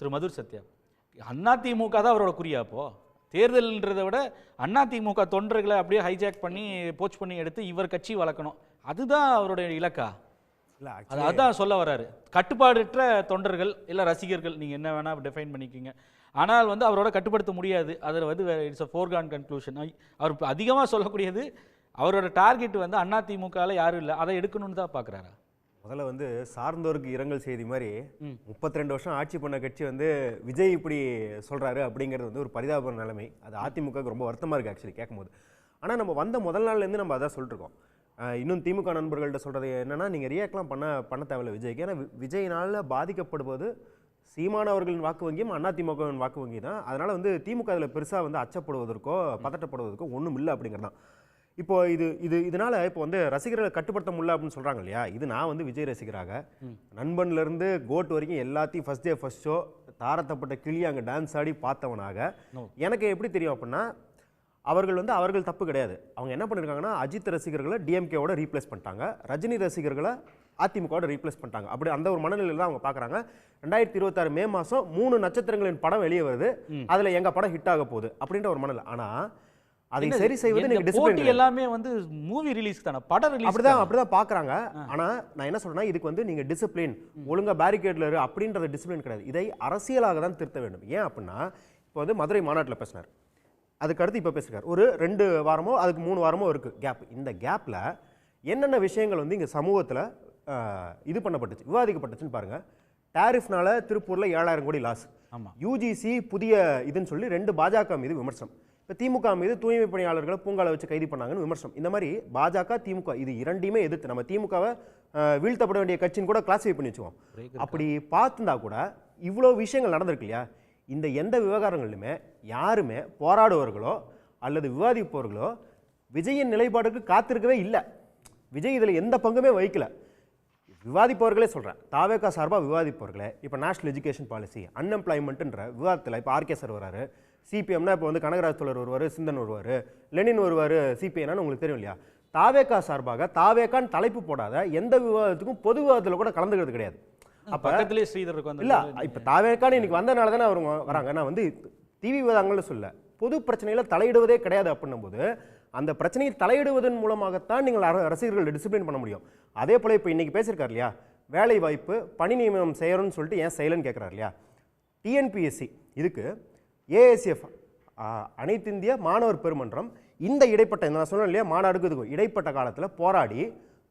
திரு மதுர் சத்யா. அதிமுக தான் அவரோட குறியா அப்போ. தேர்தல்ன்றதை விட அதிமுக தொண்டர்களை அப்படியே ஹைஜாக் பண்ணி போச் பண்ணி எடுத்து இவர் கட்சி வளர்க்கணும். அதுதான் அவருடைய இலக்கா. அது அதான் சொல்ல வராரு கட்டுப்பாடற்ற தொண்டர்கள் இல்ல ரசிகர்கள் நீங்க என்ன வேணா டிஃபைன் பண்ணிக்கிங்க. ஆனால் வந்து அவரோட கட்டுப்படுத்த முடியாது. அதில் வந்து இட்ஸ் அ ஃபோர்கான் கன்க்ளூஷன் அவர் இப்ப அதிகமா சொல்லக்கூடியது அவரோட டார்கெட் வந்து அதிமுகவில் யாரும் இல்லை. அதை எடுக்கணும்னு தான் பார்க்குறாரா முதல்ல வந்து சார்ந்தோருக்கு இரங்கல் செய்தி மாதிரி 32 வருஷம் ஆட்சி பண்ண கட்சி வந்து விஜய் இப்படி சொல்றாரு அப்படிங்கிறது வந்து ஒரு பரிதாப நிலைமை. அது அதிமுகவுக்கு ரொம்ப வருத்தமா இருக்கு ஆக்சுவலி கேட்கும்போது. ஆனா நம்ம வந்த முதல் நாள்ல இருந்து நம்ம அதான் சொல்லிட்டு இருக்கோம் அஹ் இன்னும் திமுக நண்பர்கள்ட்ட சொல்றது என்னன்னா நீங்க ரியாக்ட்லாம் பண்ண பண்ண தேவையில்ல விஜய்க்கு. ஏன்னா விஜயினால பாதிக்கப்படுவது சீமான் அவர்களின் வாக்கு வங்கியும் அதிமுகவின் வாக்கு வங்கி தான் அதனால வந்து திமுக அதில் பெருசா வந்து அச்சப்படுவதற்கோ பதட்டப்படுவதற்கோ ஒண்ணும் இல்லை அப்படிங்கிறது தான் இப்போ இது இது இதனால இப்போ வந்து ரசிகர்களை கட்டுப்படுத்த முடியல அப்படின்னு சொல்றாங்க இல்லையா? இது நான் வந்து விஜய் ரசிகராக நண்பன்ல இருந்து கோட் வரைக்கும் எல்லாத்தையும் ஃபர்ஸ்ட் டே ஃபர்ஸ்ட் ஷோ தாரத்தப்பட்ட கிளி அங்கே டான்ஸ் ஆடி பார்த்தவனாக. எனக்கு எப்படி தெரியும் அப்படின்னா அவர்கள் வந்து அவர்கள் தப்பு கிடையாது. அவங்க என்ன பண்ணிருக்காங்கன்னா அஜித் ரசிகர்களை டிஎம்கேவோட ரீப்ளேஸ் பண்ணிட்டாங்க. ரஜினி ரசிகர்களை அதிமுகவோட ரீப்ளேஸ் பண்ணிட்டாங்க. அப்படி அந்த ஒரு மனநிலையில் தான் அவங்க பார்க்குறாங்க. ரெண்டாயிரத்தி இருபத்தாறு மே மாதம் மூணு நட்சத்திரங்களின் படம் வெளியே வருது. அதில் எங்கள் படம் ஹிட் ஆக போகுது அப்படின்ற ஒரு மனநிலை. ஆனால் அதை? சரி செய்வது போட்டி டிசிப்ளின் எல்லாமே வந்து மூவி ரிலீஸ் தானே? படம் ரிலீஸ் அப்படிதான் அப்படிதான் பாக்குறாங்க. ஆனா நான் என்ன சொல்றேன்னா இதுக்கு வந்து நீங்க டிசிப்ளின் ஒழுங்கா பேரிகேட்ல இரு அப்படின்றது டிசிப்ளின் கிடையாது. இதை அரசியலாக தான் திருத்த வேண்டும். ஏன் அப்படின்னா இப்போ வந்து மதுரை மாநாட்டில் பேசினார். அதுக்கு அடுத்து இப்போ பேசுறாரு ஒரு ரெண்டு வாரமோ அதுக்கு மூணு வாரமோ இருக்கு கேப் இந்த கேப்ல என்னென்ன விஷயங்கள் வந்து இங்க சமூகத்துல இது பண்ணப்பட்டுச்சு விவாதிக்கப்பட்டுச்சுன்னு பாருங்க. டாரிஃப்னால திருப்பூர்ல ஏழாயிரம் கோடி லாஸ் ஆமா. யூஜிசி புதிய இதுன்னு சொல்லி ரெண்டு பாஜக மீது விமர்சனம். இப்போ திமுக மீது தூய்மை பணியாளர்களை பூங்கால வச்சு கைது பண்ணாங்கன்னு விமர்சனம். இந்த மாதிரி பாஜக திமுக இது இரண்டையுமே எதிர்த்து நம்ம திமுகவை வீழ்த்தப்பட வேண்டிய கட்சின்னு கூட கிளாஸிஃபை பண்ணி வச்சுவோம் அப்படி பார்த்துருந்தா கூட இவ்வளோ விஷயங்கள் நடந்திருக்கு இல்லையா? இந்த எந்த விவகாரங்களிலுமே யாருமே போராடுவர்களோ அல்லது விவாதிப்பவர்களோ விஜயின் நிலைப்பாடுக்கு காத்திருக்கவே இல்லை. விஜய் இதில் எந்த பங்குமே வகிக்கல. விவாதிப்பவர்களே சொல்கிறேன் தாவேக்கா சார்பாக விவாதிப்பவர்களே இப்போ நேஷனல் எஜுகேஷன் பாலிசி அன்எம்ப்ளாய்மெண்ட்டுன்ற விவாதத்தில் இப்போ ஆர்கே சார் வராரு. சிபிஎம்னா இப்போ வந்து கனகராஜ் தோழர் வருவார் சிந்தன் வருவார் லெனின் வருவார் சிபிஐனான்னு உங்களுக்கு தெரியும் இல்லையா? தாவேக்கா சார்பாக தாவேக்கான்னு தலைப்பு போடாத எந்த விவாதத்துக்கும் பொது விவாதத்தில் கூட கலந்துக்கிறது கிடையாது. அப்போ வந்து இல்ல இப்ப தாவேக்கான இன்னைக்கு வந்தனால தானே அவங்க வராங்க. நான் வந்து டிவி விவாதங்கள்னு சொல்ல பொது பிரச்சனையில தலையிடுவதே கிடையாது அப்படின்னும் போது அந்த பிரச்சனையை தலையிடுவதன் மூலமாகத்தான் நீங்கள் அர- ரசிகர்களை டிசிப்ளின் பண்ண முடியும். அதே போல் இப்போ இன்றைக்கி பேசியிருக்காரு இல்லையா? வேலை வாய்ப்பு பணி நியமனம் செய்யணும்னு சொல்லிட்டு ஏன் செய்யலன்னு கேட்குறாரு இல்லையா? டிஎன்பிஎஸ்சி இதுக்கு ஏஎஸ்எஃப் அனைத்து இந்திய மாணவர் பெருமன்றம் இந்த இடைப்பட்ட நான் சொன்னேன் இல்லையா மாநாடுக்கு இதுக்கும் இடைப்பட்ட காலத்தில் போராடி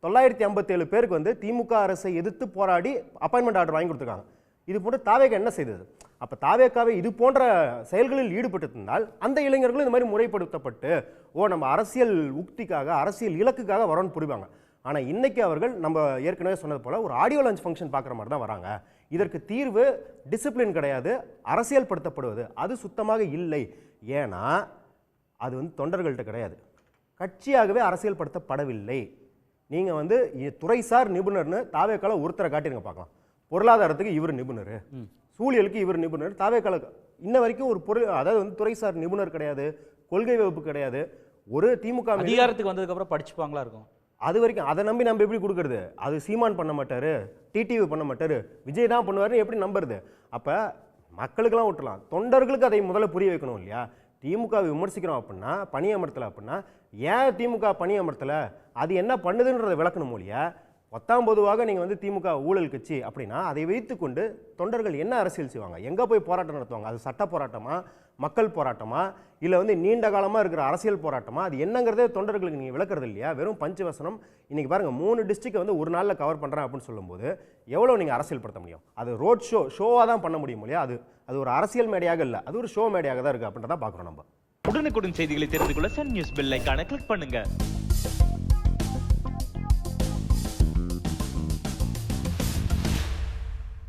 தொள்ளாயிரத்தி ஐம்பத்தேழு பேருக்கு வந்து திமுக அரசை எதிர்த்து போராடி அப்பாயின்மெண்ட் ஆர்டர் வாங்கி கொடுத்துருக்காங்க. இது போட்டு தாவேக என்ன செய்தது? அப்போ தாவேக்காவே இது போன்ற செயல்களில் ஈடுபட்டிருந்தால் அந்த இளைஞர்களும் இந்த மாதிரி முறைப்படுத்தப்பட்டு ஓ நம்ம அரசியல் உக்திக்காக அரசியல் இலக்குக்காக வரோன்னு புரிவாங்க. ஆனால் இன்னைக்கு அவர்கள் நம்ம ஏற்கனவே சொன்னது போல் ஒரு ஆடியோ லஞ்ச் ஃபங்க்ஷன் பார்க்குற மாதிரி தான் வராங்க. இதற்கு தீர்வு டிசிப்ளின் கிடையாது அரசியல் படுத்தப்படுவது அது சுத்தமாக இல்லை. ஏன்னா அது வந்து தொண்டர்கள்ட்ட கிடையாது. கட்சியாகவே அரசியல் படுத்தப்படவில்லை நீங்கள் வந்து துறைசார் நிபுணர்னு தாவேக்கால ஒருத்தரை காட்டிருங்க பார்க்கலாம். பொருளாதாரத்துக்கு இவர் நிபுணர். சூழியலுக்கு இவர் நிபுணர். தாவேக்கால இன்ன வரைக்கும் ஒரு பொருள் அதாவது வந்து துறைசார் நிபுணர் கிடையாது கொள்கை வகுப்பு கிடையாது. ஒரு திமுக அதிகாரத்துக்கு வந்ததுக்கு அப்புறம் படிச்சுப்பாங்களா இருக்கும்? அது வரைக்கும் அதை நம்பி நம்ம எப்படி கொடுக்கறது? அது சீமான் பண்ண மாட்டாரு டிடிவி பண்ண மாட்டாரு விஜய் தான் பண்ணுவாருன்னு எப்படி நம்புறது? அப்ப மக்களுக்கெல்லாம் விட்டுலாம் தொண்டர்களுக்கு அதை முதல்ல புரிய வைக்கணும் இல்லையா? திமுக விமர்சிக்கிறோம் அப்படின்னா பணி அமர்த்தல அப்படின்னா ஏன் திமுக பணி அமர்த்தல அது என்ன பண்ணுதுன்றதை விளக்கணும் இல்லையா? பத்தாம் பொதுவாக நீங்கள் வந்து திமுக ஊழல் கட்சி அப்படின்னா அதை வைத்துக்கொண்டு தொண்டர்கள் என்ன அரசியல் செய்வாங்க? எங்கே போய் போராட்டம் நடத்துவாங்க? அது சட்ட போராட்டமா? மக்கள் போராட்டமா? இல்லை வந்து நீண்ட காலமாக இருக்கிற அரசியல் போராட்டமா? அது என்னங்கிறதே தொண்டர்களுக்கு நீங்கள் விளக்குறது இல்லையா? வெறும் பஞ்சவசனம். இன்றைக்கி பாருங்கள் மூணு டிஸ்ட்ரிக்டை வந்து ஒரு நாளில் கவர் பண்ணுறேன் அப்படின்னு சொல்லும்போது எவ்வளோ நீங்கள் அரசியல் படுத்த முடியும்? அது ரோட் ஷோ ஷோவாக தான் பண்ண முடியும் இல்லையா? அது அது ஒரு அரசியல் மேடையாக இல்லை அது ஒரு ஷோ மேடையாக தான் இருக்குது அப்படின்றத பார்க்குறோம் நம்ம. உடனுக்குடன் செய்திகளை தெரிந்து கொள்ள சன் நியூஸ் பெல் ஐகானை கிளிக் பண்ணுங்கள்